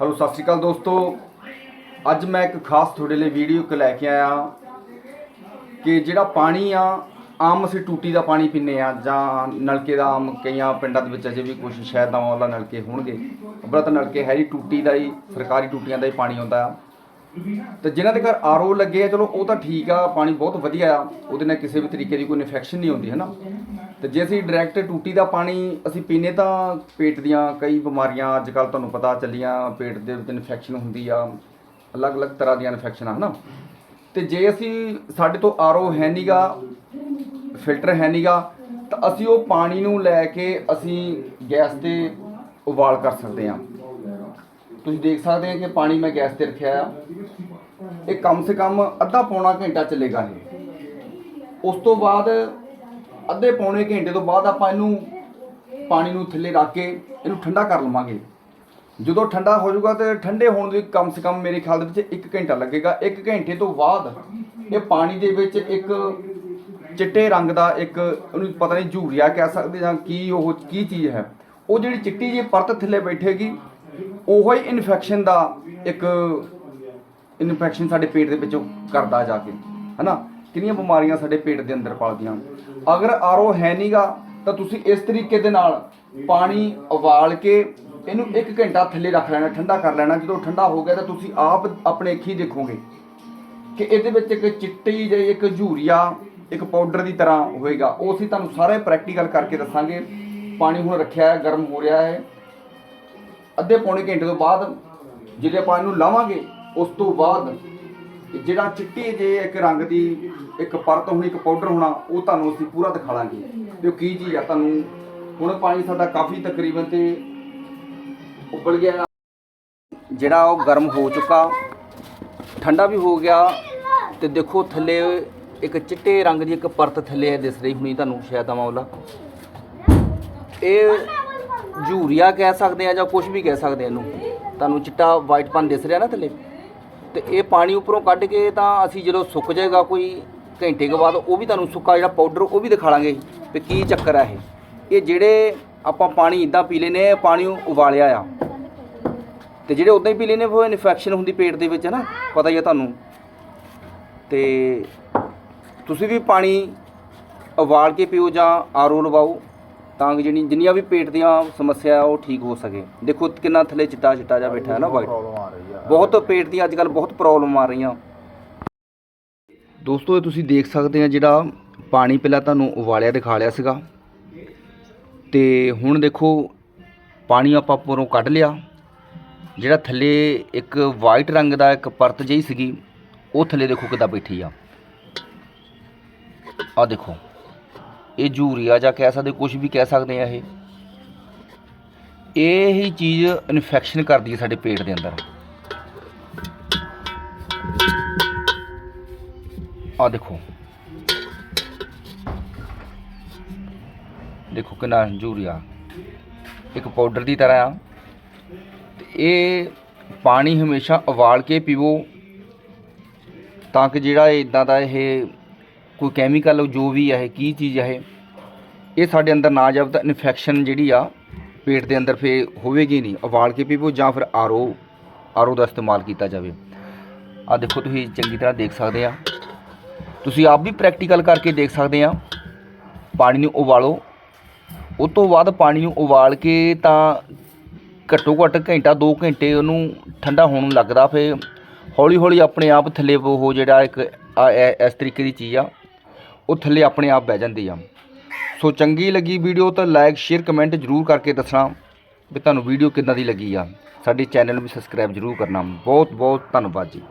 Hello, ਸਤਿ ਸ਼੍ਰੀ ਅਕਾਲ ਦੋਸਤੋ। ਅੱਜ ਮੈਂ ਇੱਕ ਖਾਸ ਤੁਹਾਡੇ ਲਈ ਵੀਡੀਓ ਇੱਕ ਲੈ ਕੇ ਆਇਆ ਕਿ ਜਿਹੜਾ ਪਾਣੀ ਆ, ਆਮ ਅਸੀਂ ਟੂਟੀ ਦਾ ਪਾਣੀ ਪੀਂਦੇ ਆ ਜਾਂ ਨਲਕੇ ਦਾ ਆਮ ਕਈਆਂ ਪਿੰਡਾਂ ਦੇ ਵਿੱਚ ਅਜੇ ਵੀ ਕੁਝ ਸ਼ਾਇਦ ਨਵਾਂ ਵਾਲਾ ਨਲਕੇ ਹੋਣਗੇ। ਬੜਾ ਤਾਂ ਨਲਕੇ ਹੈ ਹੀ, ਟੂਟੀ ਦਾ ਹੀ, ਸਰਕਾਰੀ ਟੂਟੀਆਂ ਦਾ ਹੀ ਪਾਣੀ ਆਉਂਦਾ ਆ। ਤੇ ਜਿਨ੍ਹਾਂ ਦੇ ਘਰ ਆਰਓ ਲੱਗੇ ਆ, ਚਲੋ ਉਹ ਤਾਂ ਠੀਕ ਆ, ਪਾਣੀ ਬਹੁਤ ਵਧੀਆ ਆ, ਉਹਦੇ ਨਾਲ ਕਿਸੇ ਵੀ ਤਰੀਕੇ ਦੀ ਕੋਈ ਇਨਫੈਕਸ਼ਨ ਨਹੀਂ ਹੁੰਦੀ, ਹੈ ਨਾ? ਤੇ ਜੇ ਅਸੀਂ ਡਾਇਰੈਕਟ ਟੂਟੀ ਦਾ ਪਾਣੀ ਅਸੀਂ ਪੀਨੇ ਤਾਂ ਪੇਟ ਦੀਆਂ ਕਈ ਬਿਮਾਰੀਆਂ ਅੱਜ ਕੱਲ ਤੁਹਾਨੂੰ ਪਤਾ ਚੱਲੀਆਂ, ਪੇਟ ਦੇ ਵਿੱਚ ਇਨਫੈਕਸ਼ਨ ਹੁੰਦੀ ਆ, ਅਲੱਗ-ਅਲੱਗ ਤਰ੍ਹਾਂ ਦੀਆਂ ਇਨਫੈਕਸ਼ਨਾਂ ਹਨਾ? ਤੇ ਜੇ ਅਸੀਂ ਸਾਡੇ ਤੋਂ ਆਰਓ ਹੈ ਨਹੀਂਗਾ ਫਿਲਟਰ ਹੈ ਨਹੀਂਗਾ ਤਾਂ ਅਸੀਂ ਉਹ ਪਾਣੀ ਨੂੰ ਲੈ ਕੇ ਅਸੀਂ ਗੈਸ ਤੇ ਉਬਾਲ ਕਰ ਸਕਦੇ ਹਾਂ। ਤੁਸੀਂ ਦੇਖ ਸਕਦੇ ਹੋ ਕਿ ਪਾਣੀ ਮੈਂ ਗੈਸ ਤੇ ਰੱਖਿਆ ਆ। ਇਹ ਕਮ ਸੇ ਕਮ ਅੱਧਾ ਪੌਣਾ ਘੰਟਾ ਚੱਲੇਗਾ ਇਹ। ਉਸ ਤੋਂ ਬਾਅਦ ਅੱਧੇ ਪੌਣੇ ਘੰਟੇ ਤੋਂ ਬਾਅਦ ਆਪਾਂ ਇਹਨੂੰ ਪਾਣੀ ਨੂੰ ਥੱਲੇ ਰੱਖ ਕੇ ਇਹਨੂੰ ਠੰਡਾ ਕਰ ਲਵਾਂਗੇ। ਜਦੋਂ ਠੰਡਾ ਹੋ ਜਾਊਗਾ ਤੇ ਠੰਡੇ ਹੋਣ ਦੇ ਕਮ ਸੇ ਕਮ ਮੇਰੇ ਖਿਆਲ ਦੇ ਵਿੱਚ 1 ਘੰਟਾ ਲੱਗੇਗਾ। 1 ਘੰਟੇ ਤੋਂ ਬਾਅਦ ਇਹ ਪਾਣੀ ਦੇ ਵਿੱਚ ਇੱਕ ਚਿੱਟੇ ਰੰਗ ਦਾ ਇੱਕ ਉਹਨੂੰ ਪਤਾ ਨਹੀਂ ਝੂਰੀਆ ਕਹਿ ਸਕਦੇ ਜਾਂ ਕੀ ਉਹ ਕੀ ਚੀਜ਼ ਹੈ। ਉਹ ਜਿਹੜੀ ਚਿੱਟੀ ਜਿਹੀ ਪਰਤ ਥੱਲੇ ਬੈਠੇਗੀ, ਉਹੋ ਹੀ ਇਨਫੈਕਸ਼ਨ ਦਾ ਇੱਕ ਇਨਫੈਕਸ਼ਨ ਸਾਡੇ ਪੇਟ ਦੇ ਵਿੱਚੋਂ ਕਰਦਾ ਜਾ ਕੇ, ਹਨਾ? ਕਿੰਨੀਆਂ ਬਿਮਾਰੀਆਂ ਸਾਡੇ ਪੇਟ ਦੇ ਅੰਦਰ ਪਲਦੀਆਂ ਅਗਰ ਆਰਓ ਹੈ ਨਹੀਂਗਾ ਤਾਂ ਤੁਸੀਂ ਇਸ ਤਰੀਕੇ ਦੇ ਨਾਲ ਪਾਣੀ ਉਬਾਲ ਕੇ ਇਹਨੂੰ 1 ਘੰਟਾ ਥੱਲੇ ਰੱਖ ਲੈਣਾ, ਠੰਡਾ ਕਰ ਲੈਣਾ। ਜਦੋਂ ਠੰਡਾ ਹੋ ਗਿਆ ਤਾਂ ਤੁਸੀਂ ਆਪ ਆਪਣੇ ਅੱਖੀ ਦੇਖੋਗੇ ਕਿ ਇਹਦੇ ਵਿੱਚ ਇੱਕ ਚਿੱਟੀ ਜਿਹੀ ਇੱਕ ਝੂਰੀਆ, ਇੱਕ ਪਾਊਡਰ ਦੀ ਤਰ੍ਹਾਂ ਹੋਏਗਾ। ਉਹ ਅਸੀਂ ਤੁਹਾਨੂੰ ਸਾਰੇ ਪ੍ਰੈਕਟੀਕਲ ਕਰਕੇ ਦੱਸਾਂਗੇ। ਪਾਣੀ ਹੁਣ ਰੱਖਿਆ ਹੈ, ਗਰਮ ਹੋ ਰਿਹਾ ਹੈ। ਅੱਧੇ ਪੌਣੇ ਘੰਟੇ ਤੋਂ ਬਾਅਦ, ਜਿਹੜੇ ਆਪਾਂ ਇਹਨੂੰ ਲਾਵਾਂਗੇ, ਉਸ ਤੋਂ ਬਾਅਦ ਜਿਹੜਾ ਚਿੱਟੀ ਜੇ ਇੱਕ ਰੰਗ ਦੀ ਇੱਕ ਪਰਤ ਹੋਣੀ, ਇੱਕ ਪਾਊਡਰ ਹੋਣਾ, ਉਹ ਤੁਹਾਨੂੰ ਅਸੀਂ ਪੂਰਾ ਦਿਖਾ ਲਾਂਗੇ। ਤੇ ਉਹ ਕੀ ਚੀਜ਼ ਆ ਤੁਹਾਨੂੰ? ਹੁਣ ਪਾਣੀ ਸਾਡਾ ਕਾਫੀ ਤਕਰੀਬਨ ਤੇ ਉਬਲ ਗਿਆ। ਜਿਹੜਾ ਉਹ ਗਰਮ ਹੋ ਚੁੱਕਾ, ਠੰਡਾ ਵੀ ਹੋ ਗਿਆ। ਤੇ ਦੇਖੋ ਥੱਲੇ ਇੱਕ ਚਿੱਟੇ ਰੰਗ ਦੀ ਇੱਕ ਪਰਤ ਥੱਲੇ ਦਿਸ ਰਹੀ ਹੁਣੀ ਤੁਹਾਨੂੰ, ਸ਼ਾਇਦ ਆਵਾਂ ਇਹ ਝੂਰੀਆ ਕਹਿ ਸਕਦੇ ਆ ਜਾਂ ਕੁਝ ਵੀ ਕਹਿ ਸਕਦੇ ਆ ਇਹਨੂੰ। ਤੁਹਾਨੂੰ ਚਿੱਟਾ ਵਾਈਟ ਪਨ ਦਿਸ ਰਿਹਾ ਨਾ ਥੱਲੇ? ਤੇ ਇਹ ਪਾਣੀ ਉੱਪਰੋਂ ਕੱਢ ਕੇ ਤਾਂ ਅਸੀਂ ਜਦੋਂ ਸੁੱਕ ਜਾਏਗਾ ਕੋਈ ਘੰਟੇ ਕੁ ਬਾਅਦ, ਉਹ ਵੀ ਤੁਹਾਨੂੰ ਸੁੱਕਾ ਜਿਹੜਾ ਪਾਊਡਰ ਉਹ ਵੀ ਦਿਖਾ ਲਾਂਗੇ ਵੀ ਕੀ ਚੱਕਰ ਆ ਇਹ। ਇਹ ਜਿਹੜੇ ਆਪਾਂ ਪਾਣੀ ਇਦਾਂ ਪੀ ਲੈਨੇ ਆ ਪਾਣੀ ਉਬਾਲਿਆ ਆ। ਤੇ ਜਿਹੜੇ ਉਦਾਂ ਹੀ ਪੀ ਲੈਨੇ ਉਹ ਇਨਫੈਕਸ਼ਨ ਹੁੰਦੀ ਪੇਟ ਦੇ ਵਿੱਚ ਹੈ ਨਾ, ਪਤਾ ਹੀ ਆ ਤੁਹਾਨੂੰ। ਤੇ ਤੁਸੀਂ ਵੀ ਪਾਣੀ ਉਬਾਲ ਕੇ ਪੀਓ ਜਾਂ ਆਰਓ ਲਵਾਓ। ਤਾਂ ਕਿ ਜਿਹੜੀ ਜਿੰਨੀਆਂ ਵੀ ਪੇਟ ਦੀਆਂ ਸਮੱਸਿਆ ਉਹ ਠੀਕ ਹੋ ਸਕੇ। ਦੇਖੋ ਕਿੰਨਾ ਥੱਲੇ ਚਿੱਟਾ ਚਿੱਟਾ ਜਿਹਾ ਬੈਠਾ ਹੈ ਨਾ ਵਾਈਟ ਪ੍ਰੋਬਲਮ ਆ ਰਹੀ ਆ। ਬਹੁਤ ਪੇਟ ਦੀਆਂ ਅੱਜ ਕੱਲ ਬਹੁਤ ਪ੍ਰੋਬਲਮ ਆ ਰਹੀਆਂ। ਦੋਸਤੋ ਇਹ ਤੁਸੀਂ ਦੇਖ ਸਕਦੇ ਆ ਜਿਹੜਾ ਪਾਣੀ ਪਹਿਲਾਂ ਤੁਹਾਨੂੰ ਉਬਾਲਿਆ ਦਿਖਾ ਲਿਆ ਸੀਗਾ। ਤੇ ਹੁਣ ਦੇਖੋ ਪਾਣੀ ਆਪਾਂ ਉੱਪਰੋਂ ਕੱਢ ਲਿਆ। ਜਿਹੜਾ ਥੱਲੇ ਇੱਕ ਵਾਈਟ ਰੰਗ ਦਾ ਇੱਕ ਪਰਤ ਜਿਹੀ ਸੀਗੀ ਉਹ ਥੱਲੇ ਦੇਖੋ ਕਿੱਦਾਂ ਬੈਠੀ ਆ। ਆ ਦੇਖੋ। ਇਹ ਜੂਰੀਆ ਜਾਂ ਕਹਿ ਸਕਦੇ ਕੁਝ ਵੀ ਕਹਿ ਸਕਦੇ ਆ ਇਹ। ਇਹ ਹੀ ਚੀਜ਼ ਇਨਫੈਕਸ਼ਨ ਕਰਦੀ ਹੈ ਸਾਡੇ ਪੇਟ ਦੇ ਅੰਦਰ। ਆ ਦੇਖੋ। ਦੇਖੋ ਕਿੰਨਾ ਜੂਰੀਆ। ਇੱਕ ਪਾਊਡਰ ਦੀ ਤਰ੍ਹਾਂ ਆ। ਤੇ ਇਹ ਪਾਣੀ ਹਮੇਸ਼ਾ ਉਬਾਲ ਕੇ ਪੀਵੋ। ਤਾਂ ਕਿ ਜਿਹੜਾ ਇਦਾਂ ਦਾ ਇਹ ਕੋਈ ਕੈਮੀਕਲ ਜੋ ਵੀ ਹੈ ਕੀ ਚੀਜ਼ ਹੈ ਇਹ ਸਾਡੇ ਅੰਦਰ ਨਾ ਜਾਵੇ ਤਾਂ ਇਨਫੈਕਸ਼ਨ ਜਿਹੜੀ ਆ, ਪੇਟ ਦੇ ਅੰਦਰ ਫੇ ਹੋਵੇਗੀ ਨਹੀਂ। ਉਬਾਲ ਕੇ ਪੀਵੋ ਜਾਂ ਫਿਰ ਆਰਓ ਆਰਓ ਦਾ ਇਸਤੇਮਾਲ ਕੀਤਾ ਜਾਵੇ। ਆ ਦੇਖੋ ਤੁਸੀਂ ਚੰਗੀ ਤਰ੍ਹਾਂ ਦੇਖ ਸਕਦੇ ਆ। ਤੁਸੀਂ ਆਪ ਵੀ ਪ੍ਰੈਕਟੀਕਲ ਕਰਕੇ ਦੇਖ ਸਕਦੇ ਆ। ਪਾਣੀ ਨੂੰ ਉਬਾਲੋ। ਉਸ ਤੋਂ ਬਾਅਦ ਪਾਣੀ ਨੂੰ ਉਬਾਲ ਕੇ ਤਾਂ ਘੱਟੋ ਘੱਟ ਘੰਟਾ 2 ਘੰਟੇ ਉਹਨੂੰ ਠੰਡਾ ਹੋਣ ਲੱਗਦਾ ਫੇ ਹੌਲੀ ਹੌਲੀ ਆਪਣੇ ਆਪ ਥੱਲੇ ਉਹ ਜਿਹੜਾ ਇੱਕ ਇਸ ਤਰੀਕੇ ਦੀ ਚੀਜ਼ ਆ। ਉਹ ਥੱਲੇ ਆਪਣੇ ਆਪ ਬਹਿ ਜਾਂਦੀ ਆ। ਸੋ ਚੰਗੀ ਲੱਗੀ ਵੀਡੀਓ ਤਾਂ ਲਾਈਕ ਸ਼ੇਅਰ ਕਮੈਂਟ ਜਰੂਰ ਕਰਕੇ ਦੱਸਣਾ ਵੀ ਤੁਹਾਨੂੰ ਵੀਡੀਓ ਕਿੱਦਾਂ ਦੀ ਲੱਗੀ ਆ। ਸਾਡੇ ਚੈਨਲ ਨੂੰ ਵੀ ਸਬਸਕ੍ਰਾਈਬ ਜਰੂਰ ਕਰਨਾ। ਬਹੁਤ ਬਹੁਤ ਧੰਨਵਾਦ ਜੀ।